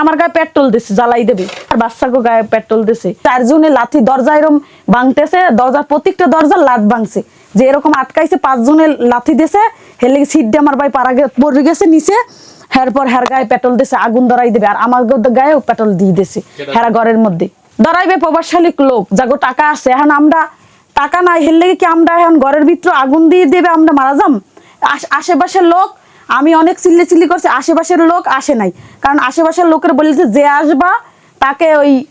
আমার গায়ে পেট্রোল দিছে জ্বালাই দেবে। আর বাচ্চাকে গায়ে পেট্রোল দিছে। চারজনে লাথি দরজা এরম ভাঙতেছে দরজার প্রত্যেকটা দরজার লাট ভাঙছে। যে এরকম আটকাইছে পাঁচজনে লাথি দিছে হেলে সিট দিয়ে আমার ভাই পাড়া পড়ে গেছে নিচে। এরপর হের গায়ে পেট্রোল দিছে আগুন ধরাই দেবে। আর আমার গায়েও পেট্রোল দিয়ে দিছে হেরা ঘরের মধ্যে। ধরাইবে প্রভাবশালী লোক যাগো টাকা আছে এখন আমরা টাকা নাই হেললে কি আমরা এখন ঘরের ভিতরে আগুন দিয়ে দেবে আমরা মারা যাম? আশ- আশেপাশের লোক আমি অনেক চিল্লি চিল্লি করছি, আশেপাশের লোক আসে নাই। কারণ আশেপাশের লোকের বলেছে যে আসবা, তাকে ওই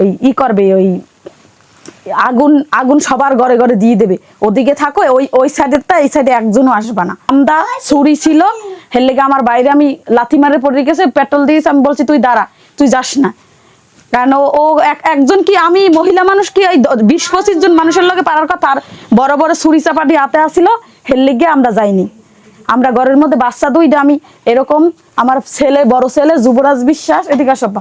ওই ই করবে, ওই আগুন আগুন সবার ঘরে ঘরে দিয়ে দেবে। ওদিকে থাকো, ওই ওই সাইডেরটা এই সাইডে একজনও আসবে না। আমদা ছুরি ছিল, হের লেগে আমার বাইরে আমি লাথি মারে পড়ে গেছে, পেট্রোল দিয়েছে, আমি বলছি, তুই দাঁড়া, তুই যাস না। কারণ ও- ও এক- একজন কি আমি মহিলা মানুষ কি ওই বিশ পঁচিশ জন মানুষের লগে পারার কথা? আর বড় বড় ছুরি চাপাটি হাতে আসিল, হের লেগে আমরা যাইনি। আমরা ঘরের মধ্যে বাচ্চা দুইটা, আমি এরকম আমার ছেলে, বড় ছেলে, যুবরাজ বিশ্বাস, এদিকে সব্বা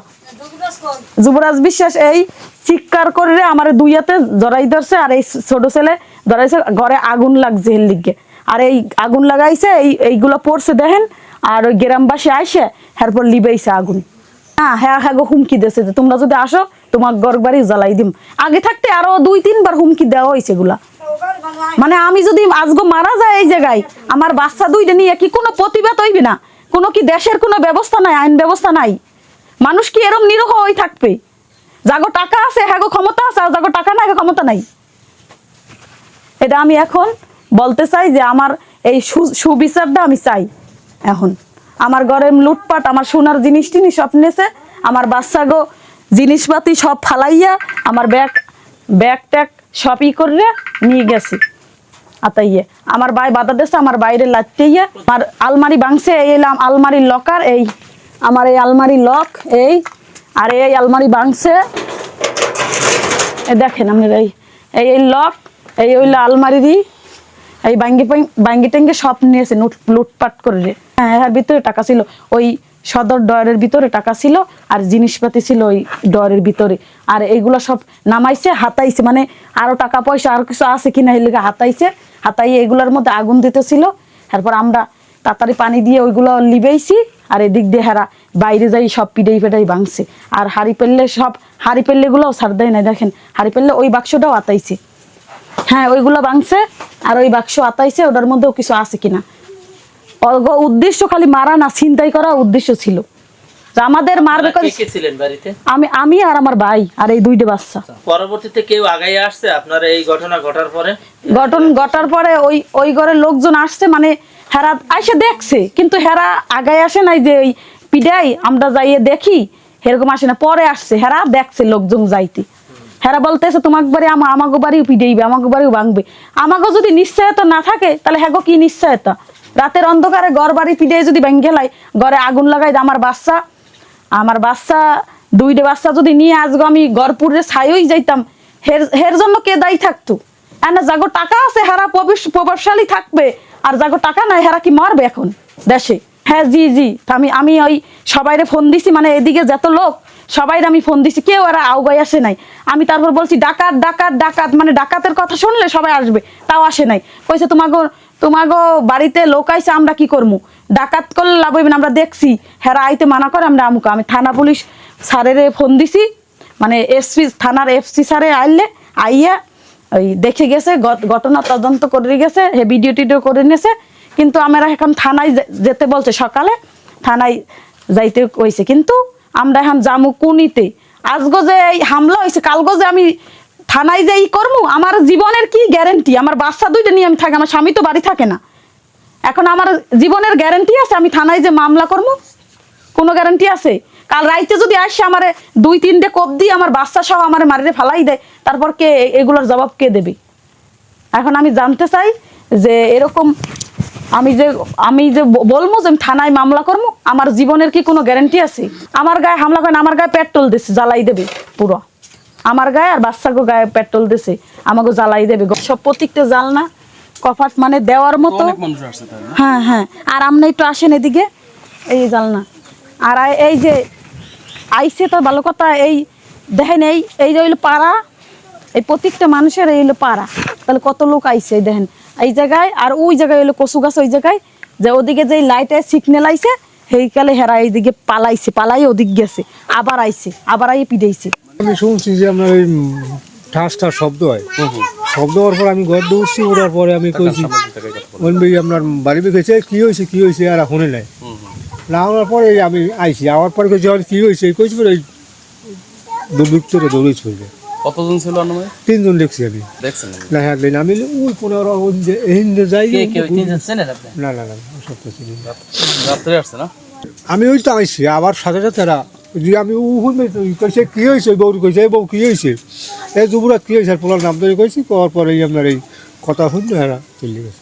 যুবরাজ বিশ্বাস এই চিৎকার করে আমার দুই হাতে জড়াই ধরছে, আর এই ছোট ছেলে ধরাইছে, ঘরে আগুন লাগছে এর লিগে আর এই আগুন লাগাইছে, এই, এইগুলো পড়ছে দেখেন, আর ওই গ্রামবাসী আইসে এরপর লিবেইছে আগুন। হ্যাঁ হ্যাঁ হ্যাঁ গো, হুমকি দিয়েছে যে তোমরা যদি আসো, তোমার ঘর বাড়ি জ্বালাই দিম। আগে থাকতে আরও দুই, তিনবার হুমকি দেওয়া হয়েছে এগুলা। মানে আমি যদি আজগো মারা যায় এই জায়গায়, আমার বাচ্চা দুইটা নিয়ে কি কোনো প্রতিবাদ হইবে না? কোনো কি দেশের কোনো ব্যবস্থা নাই, আইন ব্যবস্থা নাই? মানুষ কি এরম নিরহ হয়ে থাকবে? যাগো টাকা আছে, হ্যাগো ক্ষমতা আছে, আর যাগো টাকা নাই ক্ষমতা নাই। এটা আমি এখন বলতে চাই যে আমার এই সুবিচারটা আমি চাই এখন। আমার ঘরে লুটপাট, আমার সোনার জিনিস টিনিস সব নেছে, আমার বাচ্চাগো জিনিসপাতি সব ফালাইয়া, আমার ব্যাগ ব্যাগ ট্যাগ সব ই করে নিয়ে গেছি। আতাইয়ে। আমার ভাই বাধা দিয়েছে, আমার বাইরে লাত্তিয়ে আমার আলমারি ভাঙছে, এই এলাম আলমারির লকার, এই আমার এই আলমারি লক, এই আর এই আলমারি ভাঙছে। দেখেন আপনার, এই এই এই লক, এই হইল আলমারিরই, এই বাঙ্গি বাঙ্গি টাঙ্গি সব নিয়েছে লুট- লুটপাট করে। হ্যাঁ ভিতরে টাকা ছিল। ওই সদর ডয়ারের ভিতরে টাকা ছিল আর জিনিসপাতি ছিল ওই ডয়ারের ভিতরে। আর এইগুলো সব নামাইছে, হাতাইছে মানে আরও টাকা পয়সা, আর কিছু আছে কিনা লেগে হাতাইছে। হাতাইয়ে এগুলোর মধ্যে আগুন দিতেছিল। তারপর আমরা তাড়াতাড়ি পানি দিয়ে ওইগুলো লিবেইছি আর এদিক দিয়ে হেরা বাইরে যাই সব পিডেই পেটাই ভাঙছে। আর হাড়ি পেললে সব, হাড়ি পেললেগুলোও ছাড় দেয় না দেখেন। হাড়ি পেললে ওই বাক্সটাও আতাইছে হ্যাঁ ওইগুলো ভাঙছে আর ওই বাক্স আতাইছে ওটার মধ্যেও কিছু আছে কিনা। উদ্দেশ্য খালি মারা না ছিনতাই করা উদ্দেশ্য ছিল। আমাদের মারবে ছিলেন বাড়িতে? আমি আমি আর আমার ভাই আর এই দুইটা বাচ্চা। পরবর্তীতে কেউ আগাই আসছে? আপনার এই ঘটনা ঘটার পরে? ঘটন ঘটার পরে ওই ওই ঘরের লোকজন আসছে মানে হেরা আইসে দেখছে কিন্তু হেরা আগায় আসে নাই যে ওই পিডাই আমরা যাইয়ে দেখি এরকম আসে না। পরে আসছে হেরা দেখছে লোকজন যাইতে। হেরা বলতেছে তোমাকে বাড়ি আমা আমাকে বাড়িও পিডাইবে আমাকে বাড়িও ভাঙবে। আমাকে যদি নিশ্চয়তা না থাকে তাহলে হ্যাগো কি নিশ্চয়তা? রাতের অন্ধকারে ঘর বাড়ি পিডাই যদি ভেঙে গেলাই ঘরে আগুন লাগাই আমার বাচ্চা। আমার বাচ্চা, দুইটা বাচ্চা যদি নিয়ে আজগো আমি গড়পুরে ছাইই যাইতাম, হের হের জন্য কে দায়ী থাকতো? এনে যাগো টাকা আছে, হেরা প্রভাবশালী থাকবে, আর যাগো টাকা নাই, হেরা কি মারবে এখন দেশে? হ্যাঁ জি জি আমি আমি ওই সবাইরে ফোন দিছি মানে এদিকে যত লোক, সবাইরে আমি ফোন দিছি, কেউ এরা আউগাই আসে নাই। আমি তারপর বলছি, ডাকাত ডাকাত ডাকাত মানে ডাকাতের কথা শুনলে সবাই আসবে, তাও আসে নাই। কইছে তোমাগো তোমাগো বাড়িতে লোক আইছে, আমরা কি করব ডাকাত করলে লাভ হইবে না, আমরা দেখছি। হেরা আইতে মানা করে, আমরা আমুক। আমি থানা পুলিশ স্যারের ফোন দিছি মানে এসপি থানার এফসি স্যারে আইলে, আইয়া ওই দেখে গেছে ঘটনা তদন্ত করে গেছে, হে ভিডিও টিডিও করে নিয়েছে কিন্তু আমরা এখন থানায় যেতে বলছে সকালে, থানায় যাইতে কইছে কিন্তু আমরা এখন জামু কুনিতে। আজগো যে এই হামলা হয়েছে কালগো যে আমি থানায় যে ই করব আমার জীবনের কি গ্যারেন্টি আমার বাচ্চা দুইটা নিয়ে আমি থাকি, আমার স্বামী তো বাড়ি থাকে না। এখন আমার জীবনের গ্যারেন্টি আছে, আমি থানায় যে মামলা করব কোনো গ্যারেন্টি আছে? কাল রাইতে যদি আসে আমারে দুই তিনটে কোপ দিয়ে আমার বাচ্চা সহ আমার মারিরে ফালাই দেয়, তারপর কে এগুলোর জবাব কে দেবে? এখন আমি জানতে চাই যে এরকম আমি যে আমি যে বলব যে আমি থানায় মামলা করব আমার জীবনের কি কোনো গ্যারেন্টি আছে? আমার গায়ে হামলা করেন আমার গায়ে পেট্রোল দিছে, জ্বালাই দেবে পুরো। আমার গায়ে আর বাচ্চাকে গায়ে পেট্রোল দিছে আমাকে জ্বালাই দেবে। সব প্রত্যেকটা জালনা কপাট মানে দেওয়ার মতো। না? হ্যাঁ হ্যাঁ আর আপনি একটু আসেন এদিকে এই জালনা আর এই যে আইসে তো ভালো কথা এই দেখেন এই এই যে হইল পাড়া এই প্রত্যেকটা মানুষের এই হলো পাড়া। তাহলে কত লোক আইছে এই দেখেন। এই জায়গায় আর ওই জায়গায় হইল কচু গাছ ওই জায়গায় যে ওদিকে যে লাইটে সিগন্যাল আইছে সেইকালে হেরা এইদিকে পালাইছে, পালাই ওদিক গেছে, আবার আইছে, আবার আই পিটাইছে। আমি শুনছি যে আপনার ওই ঠাস ঠাস শব্দ হয়। শব্দ হওয়ার পর আমি ঘর দৌড়ছি ওঠার পরে আমি কইছি বলবি আপনার বাড়ি গেছে, কি হয়েছে কি হয়েছে, আর শুনে নাই। না হওয়ার পরে আমি আইছি, আওয়ার পরে কইছি কি হয়েছে? কইছি, ওই দুর্বৃত্তরে দৌড়েই চলবে কতজন ছিল তিনজন দেখছি আমি। দেখছেন না হ্যাঁ দিন আমি ওই পনেরো হিন্দে যাই কে কে তিনজন না না না সব তো চিনি রাত্রে আসছে না? আমি ওই তো আইছি আবার সাথে সাথে এরা যে আমি ও শুনবে কইছে কি হয়েছে বউ কইছে এই বউ কি হয়েছে এই যুবরাজ কি হয়েছে আর পোলার নাম ধরে কইছি করার পরে আপনার এই কথা শুনতে এরা চলে গেছে।